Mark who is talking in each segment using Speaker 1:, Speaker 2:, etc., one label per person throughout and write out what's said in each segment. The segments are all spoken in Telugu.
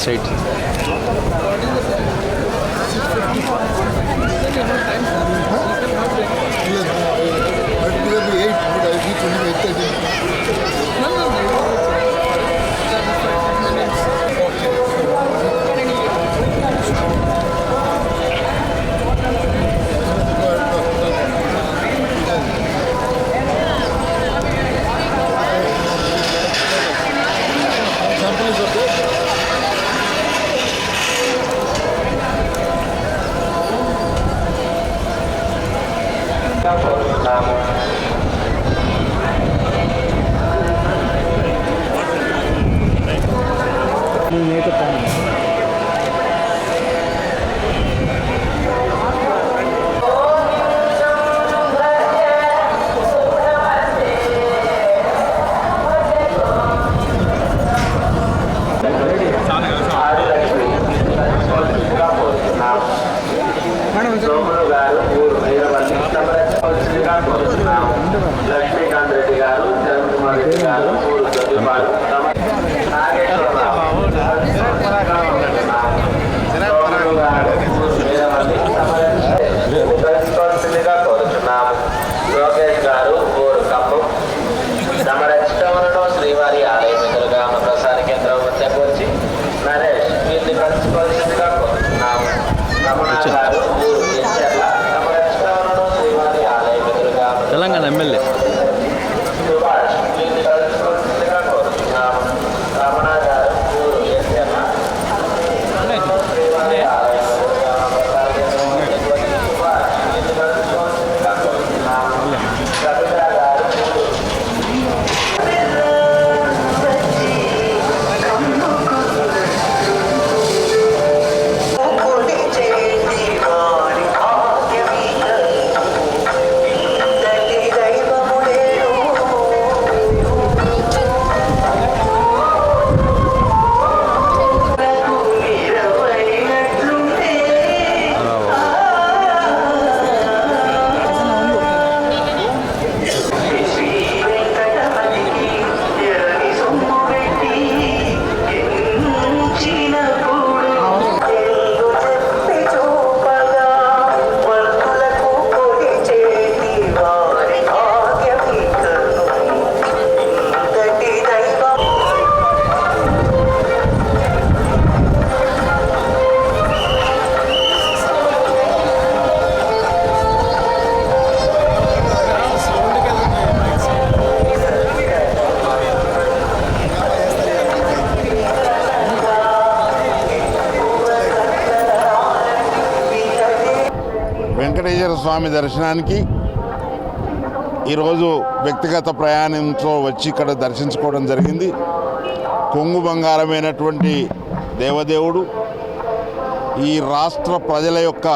Speaker 1: Set Não entra pra. Jorge
Speaker 2: Venkateswara Swamy దర్శనానికి ఈరోజు వ్యక్తిగత ప్రయాణంతో వచ్చి ఇక్కడ దర్శించుకోవడం జరిగింది. కొంగు బంగారమైనటువంటి దేవదేవుడు. ఈ రాష్ట్ర ప్రజల యొక్క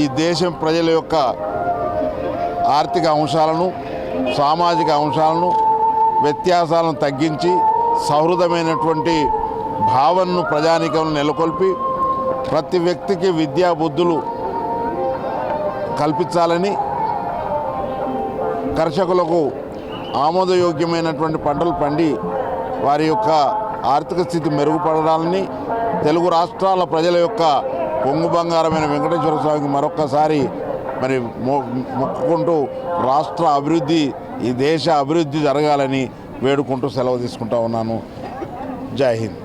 Speaker 2: ఈ దేశం ప్రజల యొక్క ఆర్థిక అంశాలను సామాజిక అంశాలను వ్యత్యాసాలను తగ్గించి సౌహృదమైనటువంటి భావనను ప్రజానికంలో నెలకొల్పి ప్రతి వ్యక్తికి విద్యా బుద్ధులు కల్పించాలని కర్షకులకు ఆమోదయోగ్యమైనటువంటి పంటలు పండి వారి యొక్క ఆర్థిక స్థితి మెరుగుపడాలని తెలుగు రాష్ట్రాల ప్రజల యొక్క పొంగు బంగారమైన వెంకటేశ్వర స్వామికి మరొక్కసారి మరి మొ- మొక్కుకుంటూ రాష్ట్ర అభివృద్ధి ఈ దేశ అభివృద్ధి జరగాలని వేడుకుంటూ సెలవు తీసుకుంటా ఉన్నాను. జై హింద్.